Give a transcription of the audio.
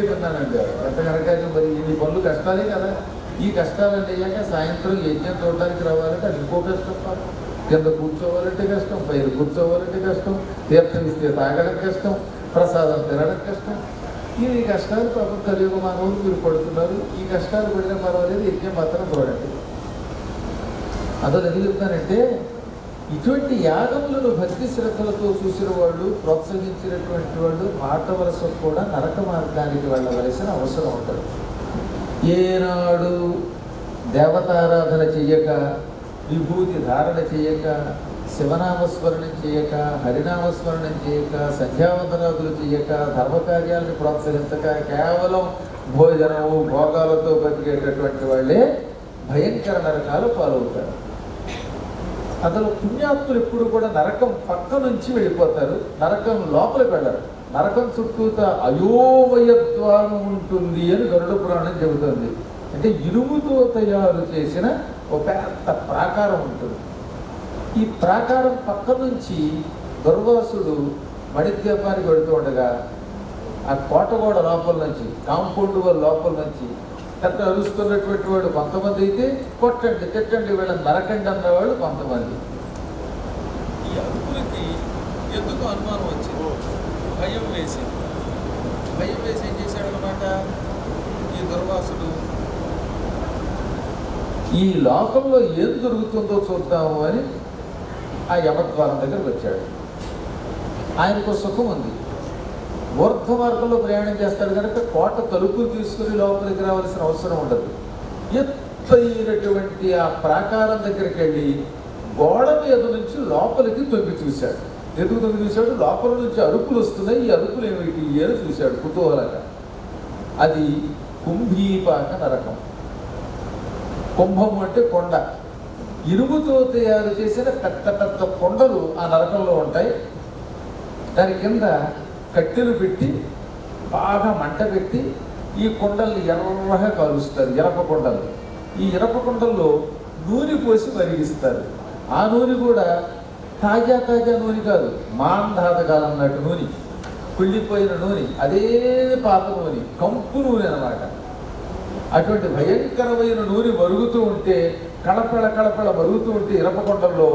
ఇడ్లీ తిన్నానండి ఎంత కనుక మరి ఇన్ని పనులు కష్టాలే కదా. ఈ కష్టాలంటే అయ్యాక సాయంత్రం యజ్ఞం చూడడానికి రావాలంటే అది ఇంకో కష్టం కింద కూర్చోవాలంటే కష్టం పైన కూర్చోవాలంటే కష్టం తీర్థం ఇస్తే తాగడం కష్టం ప్రసాదం తినడం కష్టం. ఈ కష్టాలు పాపం కలియుగ మానవులు మీరు పడుతున్నారు. ఈ కష్టాలు పడిన పర్వాలేదు యజ్ఞం మాత్రం చూడండి అసలు ఎందుకు చెప్తానంటే ఇటువంటి యాగములను భక్తి శ్రద్ధలతో చూసిన వాళ్ళు ప్రోత్సహించినటువంటి వాళ్ళు మాట వలస కూడా నరక మార్గానికి వెళ్ళవలసిన అవసరం ఉంటుంది ఏనాడు దేవతారాధన చెయ్యక విభూతి ధారణ చేయక శివనామస్మరణం చేయక హరినామస్మరణం చేయక సంధ్యావందనాదులు చేయక ధర్మకార్యాలను ప్రోత్సహించక కేవలం భోజనము భోగాలతో బతికేటటువంటి వాళ్ళే భయంకర నరకాలు పాలవుతారు. అందులో పుణ్యాత్ములు ఎప్పుడు కూడా నరకం పక్క నుంచి వెళ్ళిపోతారు నరకం లోపలికి వెళ్ళరు. నరకం చుట్టూత అయోమయత్వం ఉంటుంది అని గరుడ పురాణం చెబుతుంది. అంటే ఇనుముతో తయారు చేసిన ఒక పెద్ద ప్రాకారం ఉంటుంది. ఈ ప్రాకారం పక్క నుంచి దుర్వాసుడు మణిద్వీపానికి వెళుతూ ఉండగా ఆ కోటగోడ లోపల నుంచి కాంపౌండ్ వాల్ లోపల నుంచి పెద్ద అరుస్తున్నటువంటి వాడు కొంతమంది అయితే కొట్టండి తిట్టండి వీళ్ళని నరకండి అన్నవాళ్ళు కొంతమంది. ఈ అరుపులకి ఎందుకు అనుమానం వచ్చింది? భయం వేసింది. భయం వేసి ఏం చేశాడు అనమాట ఈ దుర్వాసుడు. ఈ లోకంలో ఏం జరుగుతుందో చూద్దాము అని ఆ యమద్వారం దగ్గరకు వచ్చాడు. ఆయనకు సుఖం ఉంది. ఊర్ధ్వ మార్గంలో ప్రయాణం చేస్తాడు కనుక కోట తలుపులు తీసుకుని లోపలికి రావాల్సిన అవసరం ఉండదు. ఎత్తైనటువంటి ఆ ప్రాకారం దగ్గరికి వెళ్ళి గోడ మీద నుంచి లోపలికి తొంగి చూశాడు. ఎందుకు తొంగి చూశాడు? లోపల నుంచి అరుపులు వస్తున్నాయి. ఈ అరుపులు ఏమిటి అని చూశాడు కుతూహలంగా. అది కుంభీపాక నరకం. కుంభం అంటే కొండ. ఇనుముతో తయారు చేసిన పెద్ద పెద్ద కొండలు ఆ నరకంలో ఉంటాయి. దాని కింద కట్టెలు పెట్టి బాగా మంట పెట్టి ఈ కుండల్ని ఎర్రగా కాలుస్తారు ఇరప కొండలు. ఈ ఇరప కుండల్లో నూనె పోసి మరిగిస్తారు. ఆ నూనె కూడా తాజా తాజా నూనె కాదు మాంధాతకాలం నాటి నూనె. కుళ్ళిపోయిన నూనె అదే పాత నూనె కంపు నూనె అన్నమాట. అటువంటి భయంకరమైన నూనె మరుగుతూ ఉంటే కళపళ కళపళ మరుగుతూ ఉంటే ఇరపకొండల్లో